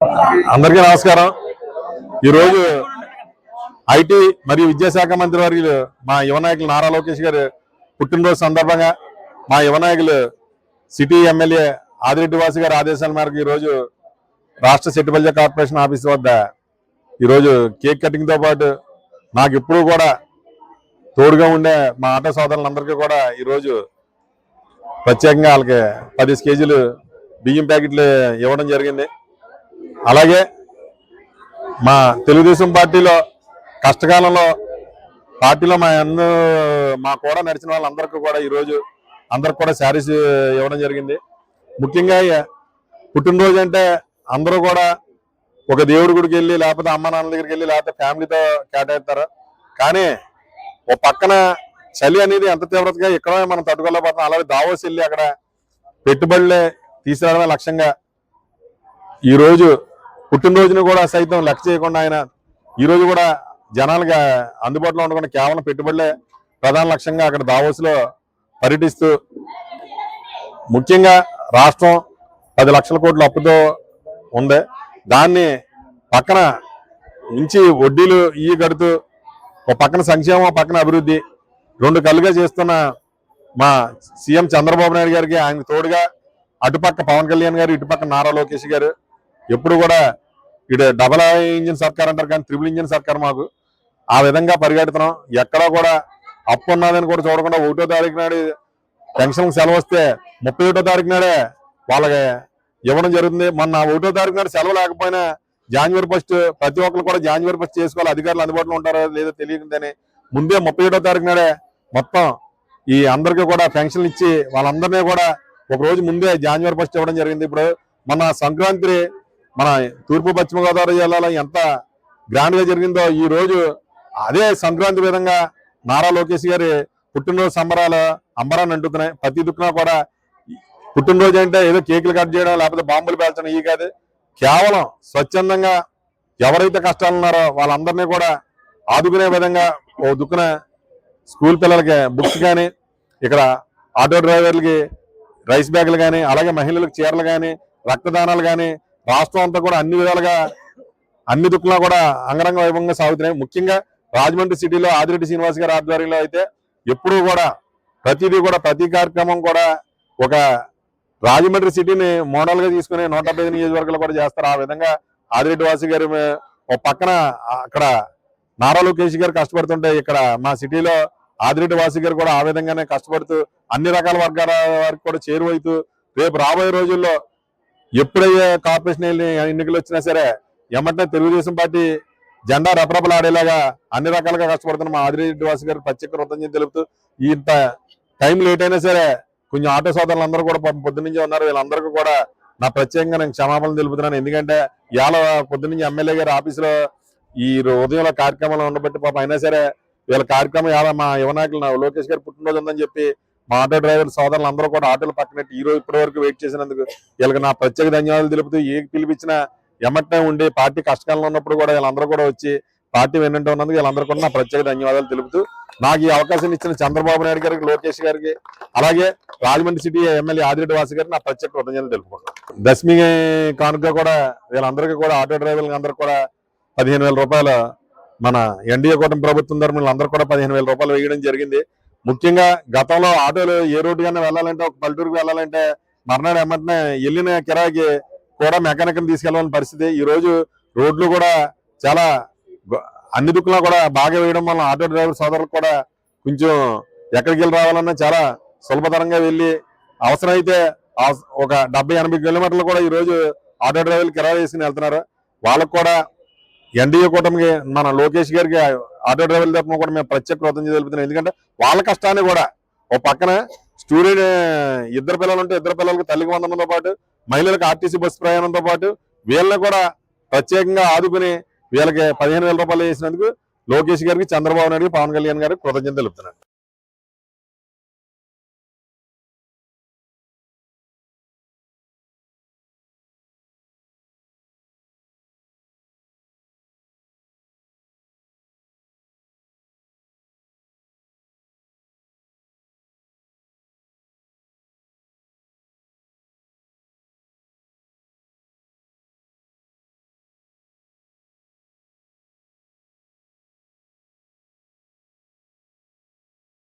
అందరికీ నమస్కారం. ఈరోజు ఐటీ మరియు విద్యాశాఖ మంత్రి వర్యులు మా యువనాయకులు నారా లోకేష్ గారు పుట్టినరోజు సందర్భంగా మా యువనాయకులు సిటీ ఎమ్మెల్యే ఆదిరెడ్డి వాసు గారి ఆదేశాల మేరకు ఈరోజు రాష్ట్ర సెటిబల్జ కార్పొరేషన్ ఆఫీస్ వద్ద ఈరోజు కేక్ కటింగ్తో పాటు నాకు ఎప్పుడూ కూడా తోడుగా ఉండే మా ఆటో సోదరులందరికీ కూడా ఈరోజు ప్రత్యేకంగా వాళ్ళకి పది కేజీలు బియ్యం ప్యాకెట్లు ఇవ్వడం జరిగింది. అలాగే మా తెలుగుదేశం పార్టీలో కష్టకాలంలో పార్టీలో మా అన్న మా కూడా నడిచిన వాళ్ళందరికీ కూడా ఈరోజు అందరికి కూడా శారీస్ ఇవ్వడం జరిగింది. ముఖ్యంగా పుట్టినరోజు అంటే అందరూ కూడా ఒక దేవుడి గుడికి వెళ్ళి లేకపోతే అమ్మ నాన్న దగ్గరికి వెళ్ళి లేకపోతే ఫ్యామిలీతో కేటాయిస్తారు. కానీ ఓ పక్కన చలి అనేది ఎంత తీవ్రతగా ఇక్కడ మనం తట్టుకోలేకపోతున్నాం. అలాగే దావోస్ వెళ్ళి అక్కడ పెట్టుబడులే తీసుకురావడమే లక్ష్యంగా ఈరోజు పుట్టినరోజును కూడా సైతం లెక్క చేయకుండా ఆయన ఈరోజు కూడా జనాలుగా అందుబాటులో ఉండకుండా కేవలం పెట్టుబడులే ప్రధాన లక్ష్యంగా అక్కడ దావోస్లో పర్యటిస్తూ ముఖ్యంగా రాష్ట్రం పది లక్షల కోట్ల అప్పుతో ఉంది. దాన్ని పక్కన ఉంచి వడ్డీలు ఇవి కడుతూ ఒక పక్కన సంక్షేమం పక్కన అభివృద్ధి రెండు కళ్ళుగా చేస్తున్న మా సీఎం చంద్రబాబు నాయుడు గారికి ఆయన తోడుగా అటుపక్క పవన్ కళ్యాణ్ గారు ఇటుపక్క నారా లోకేష్ గారు ఎప్పుడు కూడా ఇటు డబల్ ఇంజిన్ సర్కార్ అంటారు కానీ త్రిబుల్ ఇంజిన్ సర్కార్ మాకు. ఆ విధంగా పరిగెడుతున్నాం. ఎక్కడా కూడా అప్పు ఉన్నదని కూడా చూడకుండా ఒకటో తారీఖు నాడు పెన్షన్ సెలవు వస్తే ముప్పై ఒకటో తారీఖు నాడే వాళ్ళకి ఇవ్వడం జరుగుతుంది. మొన్న ఒకటో తారీఖు నాడు సెలవు లేకపోయినా జాన్వరి ఫస్ట్ ప్రతి ఒక్కరు కూడా జాన్వరి ఫస్ట్ చేసుకోవాలి. అధికారులు అందుబాటులో ఉంటారో లేదో తెలియకుండానే ముందే ముప్పై ఒకటో తారీఖు నాడే మొత్తం ఈ అందరికీ కూడా పెన్షన్లు ఇచ్చి వాళ్ళందరినీ కూడా ఒక రోజు ముందే జాన్వరి ఫస్ట్ ఇవ్వడం జరిగింది. ఇప్పుడు మన సంక్రాంతి మన తూర్పు పశ్చిమ గోదావరి జిల్లాలో ఎంత గ్రాండ్గా జరిగిందో ఈ రోజు అదే సంక్రాంతి విధంగా నారా లోకేష్ గారి పుట్టినరోజు సంబరాలు అంబరాన్ని అంటుతున్నాయి. ప్రతి దుక్కున కూడా పుట్టినరోజు అంటే ఏదో కేకులు కట్ చేయడం లేకపోతే బాంబులు పేల్చడం ఇవి కాదు. కేవలం స్వచ్ఛందంగా ఎవరైతే కష్టాలు ఉన్నారో వాళ్ళందరినీ కూడా ఆదుకునే విధంగా ఓ దుక్కున స్కూల్ పిల్లలకి బుక్స్ కానీ ఇక్కడ ఆటో డ్రైవర్లకి రైస్ బ్యాగులు కానీ అలాగే మహిళలకు చీరలు కానీ రక్తదానాలు కానీ రాష్ట్రం అంతా కూడా అన్ని విధాలుగా అన్ని దుక్కులా కూడా అంగరంగ వైభవంగా సాగుతున్నాయి. ముఖ్యంగా రాజమండ్రి సిటీలో ఆదిరెడ్డి శ్రీనివాస్ గారి ఆధ్వర్యంలో అయితే ఎప్పుడూ కూడా ప్రతిదీ కూడా ప్రతి కార్యక్రమం కూడా ఒక రాజమండ్రి సిటీని మోడల్గా తీసుకుని నూట డెబ్బై నియోజకవర్గాలు కూడా చేస్తారు. ఆ విధంగా ఆదిరెడ్డి వాసి గారు ఒక పక్కన అక్కడ నారా లోకేష్ గారు కష్టపడుతుంటే ఇక్కడ మా సిటీలో ఆదిరెడ్డి వాసి గారు కూడా ఆ విధంగానే కష్టపడుతూ అన్ని రకాల వర్గాల వారికి కూడా చేరువైతూ రేపు రాబోయే రోజుల్లో ఎప్పుడయ్యే కార్పొరేషన్ ఎన్నికలు వచ్చినా సరే ఎమ్మటనే తెలుగుదేశం పార్టీ జెండా రపరపలాడేలాగా అన్ని రకాలుగా కష్టపడుతున్న మా ఆదిరెడ్డి వాసు గారు ప్రత్యేక కృతజ్ఞత తెలుపుతూ ఇంత టైం లేట్ అయినా సరే కొంచెం ఆటో సోదరులు అందరూ కూడా పాపం ఉన్నారు. వీళ్ళందరికీ కూడా నా ప్రత్యేకంగా నేను క్షమాపణలు తెలుపుతున్నాను. ఎందుకంటే ఇవాళ పొద్దున్నుంచి ఎమ్మెల్యే గారి ఆఫీసులో ఈ రో- ఉదయంలో కార్యక్రమాలు ఉండబట్టి పాప అయినా సరే వీళ్ళ కార్యక్రమం ఇవాళ మా యువనాయకులు లోకేష్ గారి పుట్టినరోజు ఉందని చెప్పి మా ఆటో డ్రైవర్ సోదరులు అందరూ కూడా ఆటోలు పక్కనట్టు ఈ రోజు ఇప్పటి వరకు వెయిట్ చేసినందుకు వీళ్ళకి నా ప్రత్యేక ధన్యవాదాలు తెలుపుతూ ఏ పిలిపించినా ఎమ్మటనే ఉండి పార్టీ కష్టకాలంలో ఉన్నప్పుడు కూడా వీళ్ళందరూ కూడా వచ్చి పార్టీ వెన్నంటే ఉన్నందుకు వీళ్ళందరూ కూడా నా ప్రత్యేక ధన్యవాదాలు తెలుపుతూ నాకు ఈ అవకాశం ఇచ్చిన చంద్రబాబు నాయుడు గారికి లోకేష్ గారికి అలాగే రాజమండ్రి సిటీ ఎమ్మెల్యే ఆదిరెడ్డి వాసు గారికి నా ప్రత్యేక కృతజ్ఞతలు తెలుపుకుంటున్నాను. దశమి కానుక కూడా వీళ్ళందరికీ కూడా ఆటో డ్రైవర్లు అందరికీ కూడా పదిహేను వేల రూపాయలు మన ఎన్డీఏ కూటమి ప్రభుత్వం తరఫున అందరూ కూడా పదిహేను వేల రూపాయలు వేయడం జరిగింది. ముఖ్యంగా గతంలో ఆటోలు ఏ రోడ్డు కన్నా వెళ్ళాలంటే ఒక పల్లెటూరుకి వెళ్ళాలంటే మర్నాడు ఎమ్మటనే వెళ్ళిన కిరాయికి కూడా మెకానిక్ తీసుకెళ్ళాలని పరిస్థితి. ఈరోజు రోడ్లు కూడా చాలా అన్ని దిక్కులా కూడా బాగా వేయడం వల్ల ఆటో డ్రైవర్ సోదరులకు కూడా కొంచెం ఎక్కడికి వెళ్ళి రావాలన్నా చాలా సులభతరంగా వెళ్ళి అవసరమైతే ఆ- ఒక డెబ్బై ఎనభై కిలోమీటర్లు కూడా ఈరోజు ఆటో డ్రైవర్లు కిరాయి వేసుకుని వెళ్తున్నారు. వాళ్ళకు కూడా ఎన్డీఏ కూటమికి మన లోకేష్ గారికి ఆటో డ్రైవర్ల తరఫున కూడా మేము ప్రత్యేక కృతజ్ఞత తెలుపుతున్నాం. ఎందుకంటే వాళ్ళ కష్టాన్ని కూడా ఓ పక్కన స్టూడెంట్ ఇద్దరు పిల్లలు ఉంటే ఇద్దరు పిల్లలకు తల్లికి వందనంతో పాటు మహిళలకు ఆర్టీసీ బస్సు ప్రయాణంతో పాటు వీళ్ళని కూడా ప్రత్యేకంగా ఆదుకుని వీళ్ళకి పదిహేను వేల రూపాయలు వేసినందుకు లోకేష్ గారికి చంద్రబాబు నాయుడు పవన్ కళ్యాణ్ గారికి కృతజ్ఞత తెలుపుతున్నాను.